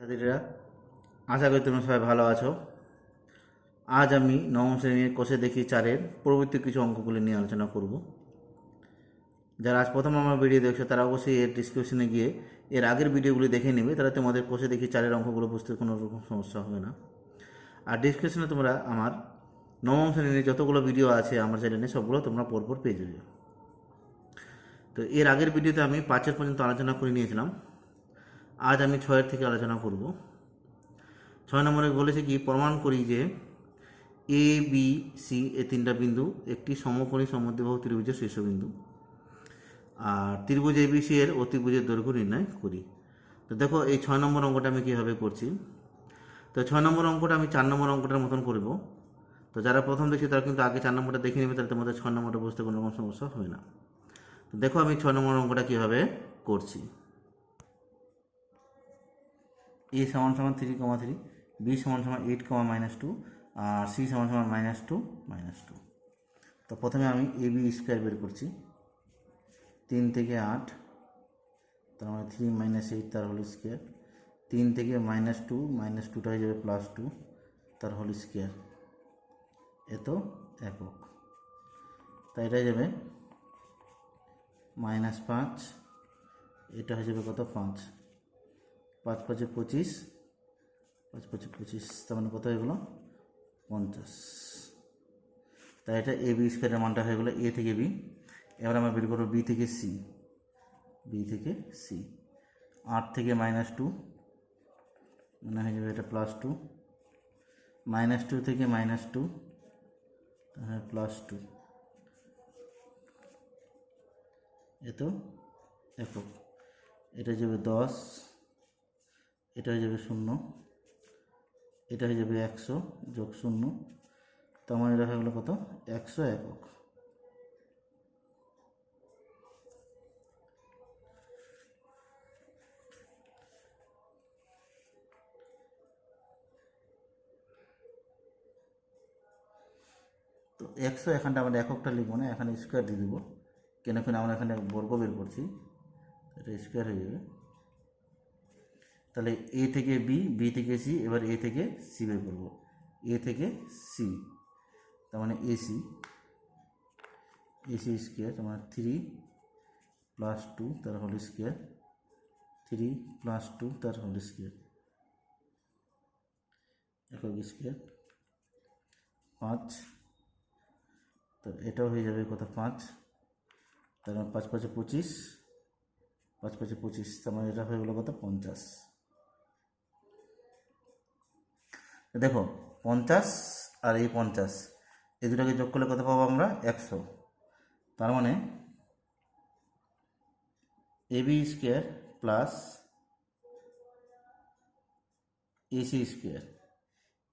ছাত্রীরা আশা করি তোমরা সবাই ভালো আছো। আজ আমি নবম শ্রেণির কোষে দেখি চারের পরবর্তী কিছু অঙ্কগুলি নিয়ে আলোচনা করব। যারা আজ প্রথম আমার ভিডিও দেখছ, তারা অবশ্যই এর ডিসক্রিপশনে গিয়ে এর আগের ভিডিওগুলি দেখে নেবে, তাহলে তোমাদের কোষে দেখি চারের অঙ্কগুলো বুঝতে কোনো রকম সমস্যা হবে না। আর ডিসক্রিপশনে তোমরা আমার নবম শ্রেণির যতগুলো ভিডিও আছে আমার চ্যানেলে সবগুলো তোমরা পরপর পেয়ে যাবে। তো এর আগের ভিডিওতে আমি পাঁচের পর্যন্ত আলোচনা করে নিয়েছিলাম। আজ আমি ছয়ের থেকে আলোচনা করব। ছয় নম্বরে বলেছে কি, প্রমাণ করি যে এ বি সি এ তিনটা বিন্দু, একটি সমকোণী সমদ্বিবাহু ত্রিভুজের শীর্ষবিন্দু আর ত্রিভুজ এবিসি এর অতিভুজের দৈর্ঘ্য নির্ণয় করি। তো দেখো, এই ছয় নম্বর অঙ্কটা আমি কীভাবে করছি? তো ছয় নম্বর অঙ্কটা আমি চার নম্বর অঙ্কটার মতন করব। তো যারা প্রথম দেখছে, তারা কিন্তু আগে চার নম্বরটা দেখে নেবে, তাহলে তোমাদের ছয় নম্বরটা বুঝতে কোনো রকম সমস্যা হবে না। তো দেখো, আমি ছয় নম্বর অঙ্কটা কীভাবে করছি। এ সমান সমান থ্রি কমা থ্রি বি সমান সমান এইট কমা মাইনাস টু আর সি সমান সমান মাইনাস টু মাইনাস টু তো প্রথমে আমি এ বি স্কোয়ার বের করছি। তিন থেকে আট, তার মানে থ্রি মাইনাস এইট তার হোল স্কোয়ার তিন থেকে মাইনাস টু মাইনাস টুটা হয়ে যাবে প্লাস টু তার হোল স্কোয়ার এত একক। তাই এটা যাবে মাইনাস পাঁচ, এটা হয়ে যাবে কত? পাঁচ। পাঁচ পাঁচে পঁচিশ, পাঁচ পাঁচে পঁচিশ, তার মানে কত হয়ে গেলো? পঞ্চাশ। তাই এটা এ, বি স্কোয়ারের মানটা হয়ে গেলো এ থেকে বি। এবার আমরা বের করব বি থেকে সি। বি থেকে সি। আট থেকে মাইনাস টু মানে হয়ে যাবে এটা প্লাস টু মাইনাস টু থেকে মাইনাস টু হ্যাঁ প্লাস টু এত একক। এটা যাবে দশ। এটা হয়ে যাবে শূন্য। এটা হয়ে যাবে একশো যোগ শূন্য। তো আমার এটা হয়ে গেলো কত? একশো একক। তো একশো এখানটা আমরা এককটা লিখব না, এখানে স্কোয়ার দিয়ে দেবো। কেন কেন আমরা এখানে বর্গ বের করছি, এটা স্কোয়ার হয়ে যাবে। তাহলে এ থেকে বি বি থেকে সি এবার এ থেকে সি বের করব। এ থেকে সি তার মানে এসি এসি স্কোয়ার তার মানে থ্রি প্লাস টু তার whole square three plus two তার হোল স্কোয়ার একক স্কোয়ার পাঁচ, তো এটাও হয়ে যাবে কত পাঁচ, তার মানে পাঁচ পাঁচে পঁচিশ, পাঁচ পাঁচে পঁচিশ, তার মানে এটা হয়ে গেলো কত পঞ্চাশ। দেখো, পঞ্চাশ আর এই পঞ্চাশ, এই দুটাকে যোগ করলে কত পাবো আমরা? একশো। তার মানে A B square plus AC square.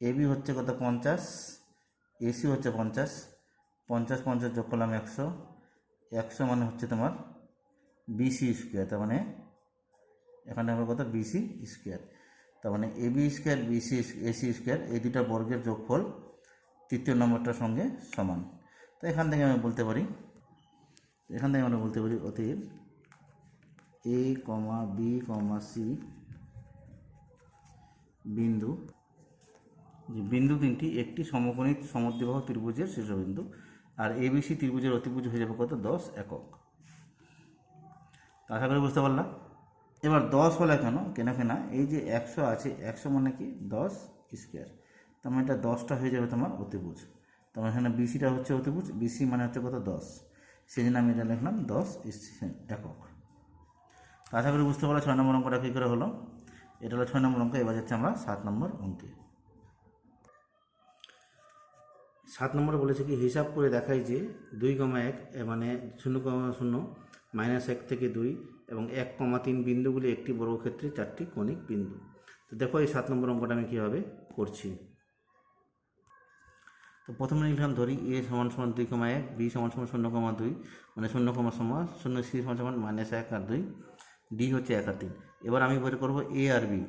A B হচ্ছে কত? পঞ্চাশ। এসি হচ্ছে পঞ্চাশ। পঞ্চাশ পঞ্চাশ যোগ করলাম একশো। একশো মানে হচ্ছে তোমার বিসি স্কোয়ার, তার মানে এখানে আমরা কত? BC square. তার মানে A B square BC AC square, এই দুটা বর্গের যোগফল তৃতীয় নম্বরটার সঙ্গে সমান। তো এখান থেকে আমি বলতে পারি, এখান থেকে আমরা বলতে পারি অতএব এ কমা বি কমা সি বিন্দু, যে বিন্দু তিনটি একটি সমকোণী সমদ্বিবাহ ত্রিভুজের শীর্ষবিন্দু, আর এবিসি ত্রিভুজের অতিভুজ হয়ে যাবে কত? দশ একক। আশা করি বুঝতে পারলাম? এবার দশ হলে কেন? কেন কেনা। এই যে একশো আছে, একশো মানে কি? দশ স্কোয়ার তার মানে এটা দশটা হয়ে যাবে তোমার অতিভুজ। তোমার এখানে বিসিটা হচ্ছে অতিভুজ বিসি মানে হচ্ছে কত? দশ। সেই জন্য আমি এটা লিখলাম দশ একক। আশা করি বুঝতে পারল ছয় নম্বর অঙ্কটা কী করে হলো? এটা হলো ছয় নম্বর অঙ্ক, এবার যাচ্ছে আমরা সাত নম্বর অঙ্কে। সাত নম্বরে বলেছে কি, হিসাব করে দেখাই যে দুই কমা এক মানে শূন্য কমা শূন্য, মাইনাস এক থেকে দুই এবং এক কমা তিন বিন্দুগুলি একটি বর্গক্ষেত্রে চারটি কণিক বিন্দু। তো দেখো এই সাত নম্বর অঙ্কটা আমি কীভাবে করছি। তো প্রথমে লিখলাম ধরি এ সমান সমান দুই কমা এক বি সমান সমান শূন্য কমা দুই মানে শূন্য কমা সমান, শূন্য সি সমান সমান মাইনাস এক আর দুই ডি হচ্ছে এক আর তিন। এবার আমি বের করব এ আর বি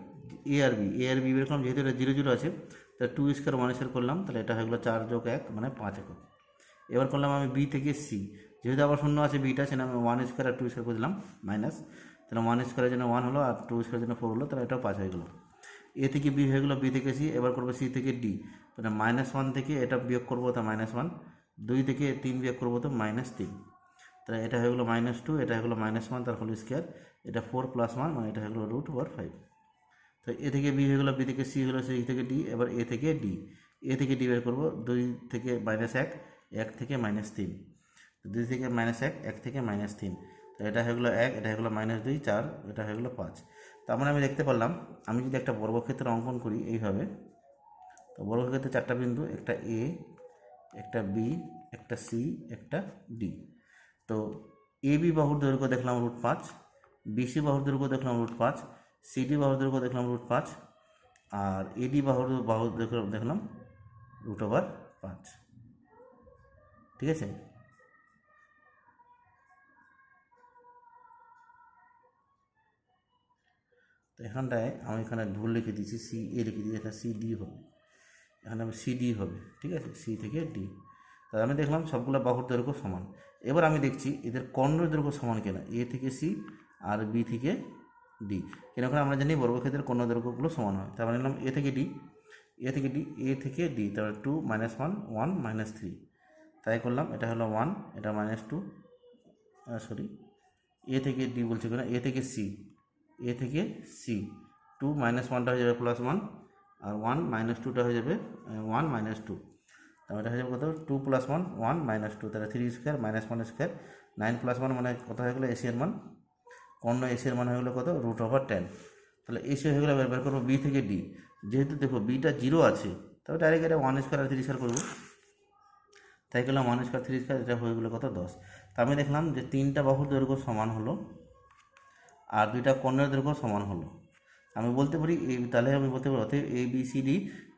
এ আর বি এ আর বি বের করলাম, যেহেতু এটা জিরো জিরো আছে তা টু স্কোয়ার ওয়ান স্কোয়ার করলাম, তাহলে এটা হয়ে গেলো চার যোগ এক মানে পাঁচ একক। এবার করলাম আমি বি থেকে সি যেহেতু আবার শূন্য আছে বিটা সেটা আমি ওয়ান স্কোয়ার আর টু স্কোয়ার করে মাইনাস তাহলে ওয়ান স্কোয়ারের জন্য ওয়ান হলো আর টু স্কোয়ারের জন্য ফোর হলো, তাহলে এটাও পাঁচ হয়ে গেলো। এ থেকে বি হয়ে গেলো বি থেকে সি এবার করব সি থেকে ডি মানে মাইনাস ওয়ান থেকে এটা বিয়োগ করব তো মাইনাস ওয়ান দুই থেকে তিন বিয়োগ করব তো মাইনাস তিন। তাহলে এটা হয়ে গেলো মাইনাস টু এটা হয়ে গেলো মাইনাস ওয়ান তার হোল স্কোয়ার এটা ফোর প্লাস ওয়ান মানে এটা হয়ে গেলো রুট ওভার ফাইভ তো এ থেকে বি হয়ে গেলো বি থেকে সি হলো সি থেকে ডি এবার এ থেকে ডি এ থেকে ডি বের করব, দুই থেকে মাইনাস এক এক থেকে মাইনাস তিন। দুই থেকে মাইনাস এক এক থেকে মাইনাস তিন। তো এটা হয়ে গেলো এক, এটা হয়ে গেলো মাইনাস দুই, চার, এটা হয়ে গেলো পাঁচ। তার মানে আমি দেখতে পারলাম, আমি যদি একটা বর্গক্ষেত্র অঙ্কন করি এইভাবে, তো বর্গক্ষেত্রে চারটা বিন্দু, একটা এ একটা বি একটা সি একটা ডি তো এ বি বাহুর দৈর্ঘ্য দেখলাম রুট পাঁচ বিসি বাহুর দৈর্ঘ্য দেখলাম রুট পাঁচ সিডি বাহুর দৈর্ঘ্য দেখলাম রুট পাঁচ, আর এডি বাহুর বাহুর দেখলাম রুট ওভার পাঁচ। ঠিক আছে? তো এখানটায় আমি এখানে ভুল লিখে দিয়েছি সি এ লিখে দিয়েছি, এটা সি ডি হবে। এখানে আমি সি ডি হবে, ঠিক আছে? সি থেকে ডি তাহলে আমি দেখলাম সবগুলো বাহুর দৈর্ঘ্য সমান। এবার আমি দেখছি এদের কর্ণের দৈর্ঘ্য সমান কিনা এ থেকে সি আর বি থেকে ডি কেন করে আমরা জানি বর্গক্ষেত্রের কর্ণ দৈর্ঘ্যগুলো সমান হয়। তারপরে নিলাম এ থেকে ডি এ থেকে ডি এ থেকে ডি তারপরে two minus one one minus three তাই করলাম, এটা হলো ওয়ান এটা মাইনাস টু সরি এ থেকে ডি বলছি কেন এ থেকে সি এ থেকে সি টু মাইনাস ওয়ানটা হয়ে যাবে প্লাস ওয়ান আর ওয়ান মাইনাস টুটা হয়ে যাবে ওয়ান মাইনাস টু তাহলে এটা হয়ে যাবে কত? Two plus one one minus two তাহলে three square minus one square nine plus one মানে কত হয়ে গেলো? এসিয়ার মান। কর্ণ এসিয়ার মান হয়ে গেলো কত? রুট ওভার টেন তাহলে এসি হয়ে গেলে বের করব বি থেকে ডি যেহেতু দেখো বিটা জিরো আছে তবে ডাইরেক্ট এটা ওয়ান স্কোয়ার আর থ্রি স্কোয়ার করব। তাই করলাম ওয়ান স্কোয়ার থ্রি স্কোয়ার এটা হয়ে গেলো কত? দশ। তা আমি দেখলাম যে তিনটা বাহুর দৈর্ঘ্য সমান হলো। আর দুইটা কর্ণের দৈর্ঘ্য সমান হলো। আমি বলতে পারি এই, তাহলে আমি বলতে পারি অতএব এ বি সি ডি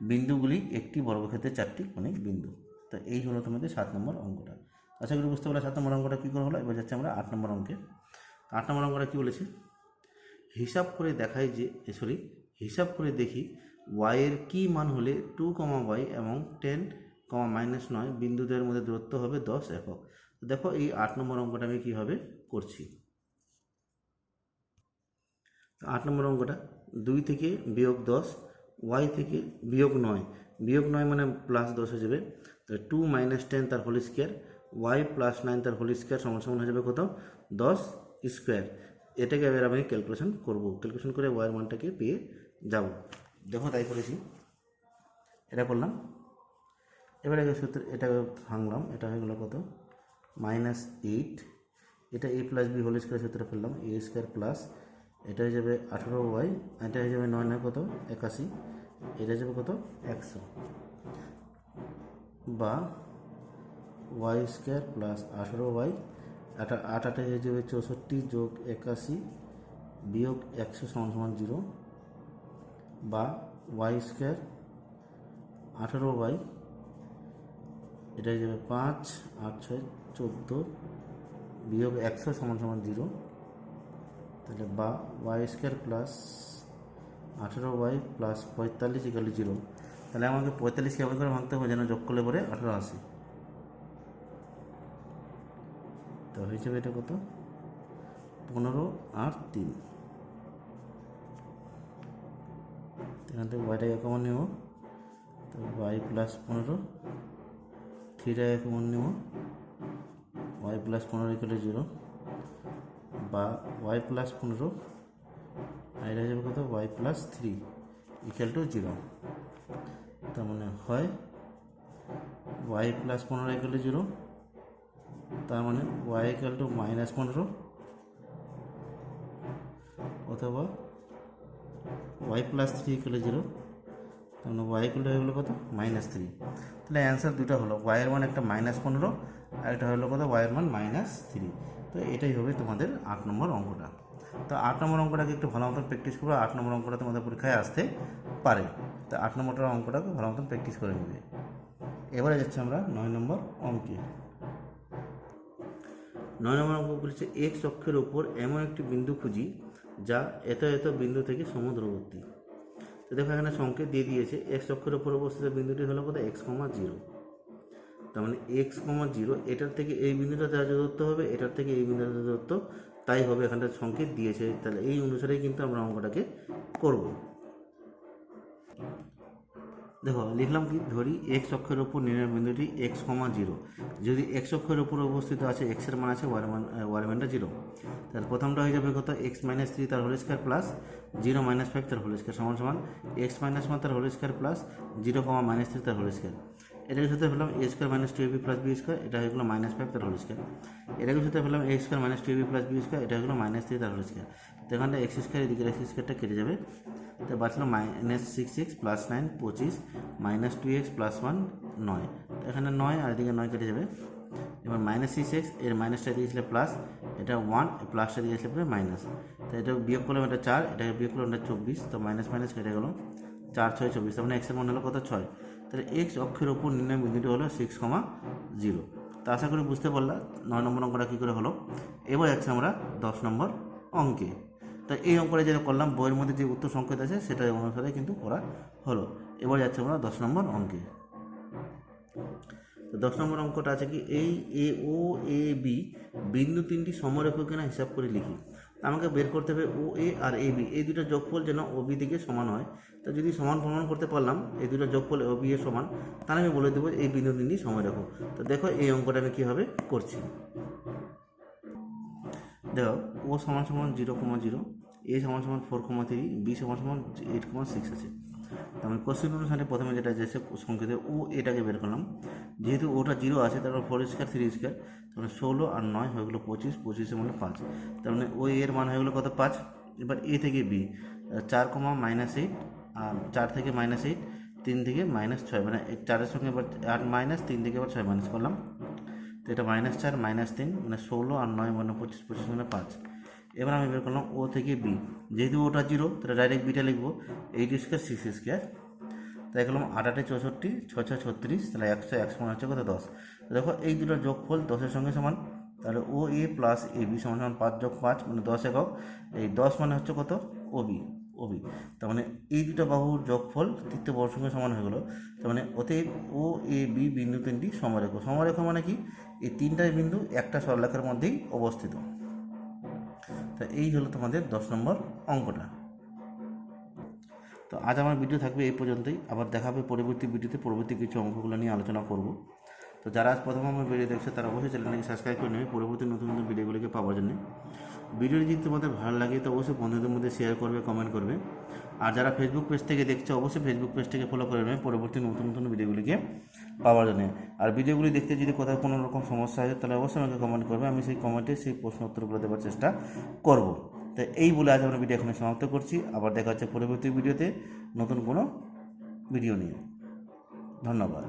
বিন্দুগুলি একটি বর্গক্ষেত্রের চারটি কোণিক বিন্দু। তো এই হলো তোমাদের সাত নম্বর অঙ্কটা। আশা করি বুঝতে পারলে সাত নম্বর অঙ্কটা কী করে হলো? এবার যাচ্ছে আমরা আট নম্বর অঙ্কে। আট নম্বর অঙ্কটা কী বলেছে? হিসাব করে দেখাই যে সরি হিসাব করে দেখি ওয়াইয়ের কী মান হলে টু কমা ওয়াই এবং টেন কমা মাইনাস নয় বিন্দুদের মধ্যে দূরত্ব হবে দশ একক। দেখো এই আট নম্বর অঙ্কটা আমি কীভাবে করছি। আট নম্বর অঙ্কটা, দুই থেকে বিয়োগ দশ, ওয়াই থেকে বিয়োগ নয়। বিয়োগ নয় মানে প্লাস দশ হয়ে যাবে। তো টু মাইনাস টেন তার whole square Y plus nine তার হোল স্কোয়ার সমান সমান হয়ে যাবে কত? দশ স্কোয়ার এটাকে এবার আমি ক্যালকুলেশন করব। ক্যালকুলেশন করে ওয়াইয়ের মানটাকে পেয়ে যাব। দেখো তাই করেছি। এটা করলাম। এবার আগে সূত্র এটা ভাঙলাম। এটা হয়ে গেলো কত? মাইনাস এইট এটা A plus B whole square সূত্রে ফেললাম। এ স্কোয়ার প্লাস এটা হয়ে যাবে আঠেরো ওয়াই এটা হয়ে যাবে নয় নয় কত? একাশি। এটা হয়ে যাবে কত? একশো। বা ওয়াই স্কোয়ার প্লাস আঠেরো ওয়াই, আটা, আট আটে হয়ে যাবে চৌষট্টি যোগ একাশি বিয়োগ একশো সমান সমান জিরো। বা ওয়াই স্কোয়ার আঠেরো ওয়াই, এটা হয়ে যাবে পাঁচ, আট, ছয়, চোদ্দ বিয়োগ একশো সমান সমান জিরো। তাহলে বা ওয়াই স্কোয়ার প্লাস আঠেরো ওয়াই প্লাস পঁয়তাল্লিশ ইকালি জিরো তাহলে আমাকে পঁয়তাল্লিশ কেমন করে ভাঙতে হবে যেন যোগ করলে পরে আঠেরো আসে। তো হয়ে যাবে এটা কত? পনেরো আর তিন। এখান থেকে ওয়াইটাকে কমন নেব। তো ওয়াই প্লাস পনেরো থ্রিটাকে কমন নেব। ওয়াই প্লাস পনেরো ইকালি জিরো বা ওয়াই প্লাস পনেরো আর এটা কত? Y plus three equal to zero তার মানে হয় ওয়াই প্লাস পনেরো ইকুয়াল টু জিরো তার মানে ওয়াই ইকুয়াল টু মাইনাস পনেরো, অথবা Y plus three equal zero তার মানে ওয়াই ইকুয়াল হয়ে গেলো কত? মাইনাস থ্রি তাহলে অ্যান্সার দুটো হলো ওয়াইয়ের মান একটা মাইনাস পনেরো, আর একটা হলো কত? ওয়াইয়ের মান মাইনাস থ্রি তো এটাই হবে তোমাদের আট নম্বর অঙ্কটা। তো আট নম্বর অঙ্কটাকে একটু ভালো মতন প্র্যাকটিস করবে? আট নম্বর অঙ্কটা তোমাদের পরীক্ষায় আসতে পারে। তো আট নম্বরটার অঙ্কটাকে ভালো মতন প্র্যাকটিস করে নেবে। এবারে যাচ্ছে আমরা নয় নম্বর অঙ্কে। নয় নম্বর অঙ্ক বলছে এক্স অক্ষের ওপর এমন একটি বিন্দু খুঁজি যা এত এত বিন্দু থেকে সমুদ্রবর্তী। তো দেখো এখানে সংকেত দিয়ে দিয়েছে এক্স অক্ষের ওপর অবস্থিত বিন্দুটি হলো কত এক্স কমা জিরো তার মানে এক্স কমা জিরো এটার থেকে এই বিন্দুটা যা দূরত্ব হবে, এটার থেকে এই বিন্দুটা দূরত্ব, তাই হবে এখানটা সংকেত দিয়েছে। তাহলে এই অনুসারেই কিন্তু আমরা অঙ্কটাকে করব। দেখো, লিখলাম কি? ধরি এক্স অক্ষের ওপর নির্ণয় বিন্দুটি এক্স কমা জিরো যদি এক্স অক্ষের ওপর অবস্থিত আছে এক্সের মান আছে ওয়ার মান ওয়ার মানটা জিরো তাহলে প্রথমটা হয়ে যাবে কত এক্স মাইনাস থ্রি তার whole square plus zero minus five তার হোল স্কোয়ার সমান সমান। এক্স মাইনাস ওয়ান তার whole square plus zero comma minus three তার হোল স্কোয়ার এটাকে সাথে পেলাম A square minus two B plus B square এটা হয়ে গেলো মাইনাস ফাইভ তার হোল স্কোয়ার এটাকে সাথে পেলাম A square minus two B plus B square এটা হয়ে গেলো মাইনাস থ্রি তার হোল স্কোয়ার তো এখানটা এক্স স্কোয়ার এদিকে এক্স স্কোয়ারটা কেটে যাবে। তো বাঁচলো minus six X plus nine পঁচিশ minus two X plus one নয়। তো এখানে নয় আর এদিকে নয় কেটে যাবে। এবার মাইনাস সিক্স এক্সের মাইনাসটা দিয়েছিল প্লাস এটা ওয়ান প্লাসটা দিয়েছিল পরে মাইনাস তো এটা বিয়োগ করলাম এটা চার, এটাকে বিয়োগ করলাম এটা চব্বিশ, তো মাইনাস মাইনাস কেটে গেলো। চার, ছয়, চব্বিশ, তার মানে এক্সের মান হলো কত? ছয়। তাহলে এক্স অক্ষের ওপর নির্ণয় বিন্দুটি হলো সিক্স কমা জিরো তা আশা করি বুঝতে পারলাম নয় নম্বর অঙ্কটা কী করে হলো? এবার যাচ্ছি আমরা দশ নম্বর অঙ্কে। তো এই অঙ্কটা যেটা করলাম, বইয়ের মধ্যে যে উত্তর সংকেত আছে, সেটা অনুসারে কিন্তু করা হলো। এবার যাচ্ছে আমরা দশ নম্বর অঙ্কে। তো দশ নম্বর অঙ্কটা আছে কি, এই এ ও এ বি বিন্দু তিনটি সমরেখ কিনা হিসাব করে লিখি। আমাকে বের করতে হবে ও, এ আর এ, বি। এই দুটো যোগফল যেন ও, বি দিকে সমান হয়। তো যদি সমান প্রমাণ করতে পারলাম, এই দুটো যোগফল ও, বি এর সমান, তাহলে আমি বলে দেবো এই বিন্দু সময় রাখো। তো দেখো এই অঙ্কটা আমি কীভাবে করছি। দেখো, ও সমান সমান জিরো কমা জিরো, এ সমান সমান ফোর কমা থ্রি, বি সমান সমান এইট কমা সিক্স আছে। তারপরে কোশ্চেন অনুসারে প্রথমে যেটা যেছে সংকেতে ও এটাকে বের করলাম। যেহেতু ওটা জিরো আছে তারপর ফোর স্কোয়ার থ্রি স্কোয়ার তারপরে ষোলো আর নয় হয়ে গেলো পঁচিশ, পঁচিশে মানে পাঁচ। তার মানে ও এর মান হয়ে গেলো কত? পাঁচ। এবার এ থেকে বি চার কমা মাইনাস এইট আর চার থেকে মাইনাস এইট তিন থেকে মাইনাস ছয় মানে চারের সঙ্গে এবার আট মাইনাস তিন থেকে এবার ছয় মাইনাস করলাম। তো এটা মাইনাস চার মাইনাস তিন মানে ষোলো আর নয় মানে পঁচিশ পঁচিশ মানে পাঁচ। এবার আমি বের করলাম ও থেকে বি। যেহেতু ওটা জিরো, তাহলে ডাইরেক্ট বিটা লিখব। এইট স্কোয়ার সিক্স স্কোয়ার তাই করলাম আট আটে চৌষট্টি ছ ছ ছত্রিশ, তাহলে একশো একশো মানে হচ্ছে কত? দশ। দেখো এই দুটো যোগফল দশের সঙ্গে সমান। তাহলে ও এ প্লাস এ বি সমান সমান পাঁচ যোগ পাঁচ মানে দশ একক। এই দশ মানে হচ্ছে কত? ও বি ও বি তার মানে এই দুটো বাহুর যোগফল তৃতীয় সঙ্গে সমান হয়ে গেলো। তার মানে অতএব ও এ বি বিন্দু তিনটি সমরেখ। সমরেখ মানে কি? এই তিনটাই বিন্দু একটা সরলেখার মধ্যেই অবস্থিত। তা এই হলো তোমাদের দশ নম্বর অঙ্কটা। তো আজ আমার ভিডিও থাকবে এই পর্যন্তই। আবার দেখাবে পরবর্তী ভিডিওতে পরবর্তী কিছু অঙ্কগুলো নিয়ে আলোচনা করব। তো যারা আজ প্রথম আমার ভিডিও দেখছে, তারা অবশ্যই চ্যানেলটাকে সাবস্ক্রাইব করে নেবে। পরবর্তী নতুন নতুন ভিডিওগুলোকে পাওয়ার জন্য। ভিডিওটি যদি তোমাদের ভালো লাগে, তো অবশ্যই বন্ধুদের মধ্যে শেয়ার করবে কমেন্ট করবে। আর যারা ফেসবুক পেজ থেকে দেখছে, অবশ্যই ফেসবুক পেজ থেকে ফলো করে নেবে পরবর্তী নতুন নতুন ভিডিওগুলিকে পাওয়ার জন্য। আর ভিডিওগুলি দেখতে যদি কোথাও কোনো রকম সমস্যা হয়, তাহলে অবশ্যই আমাকে কমেন্ট করবে। আমি সেই কমেন্টে সেই প্রশ্ন উত্তরগুলো দেওয়ার চেষ্টা করব। তো এই বলে আজ আমরা ভিডিও এখানে সমাপ্ত করছি। আবার দেখা হচ্ছে পরবর্তী ভিডিওতে নতুন কোনো ভিডিও নিয়ে। ধন্যবাদ।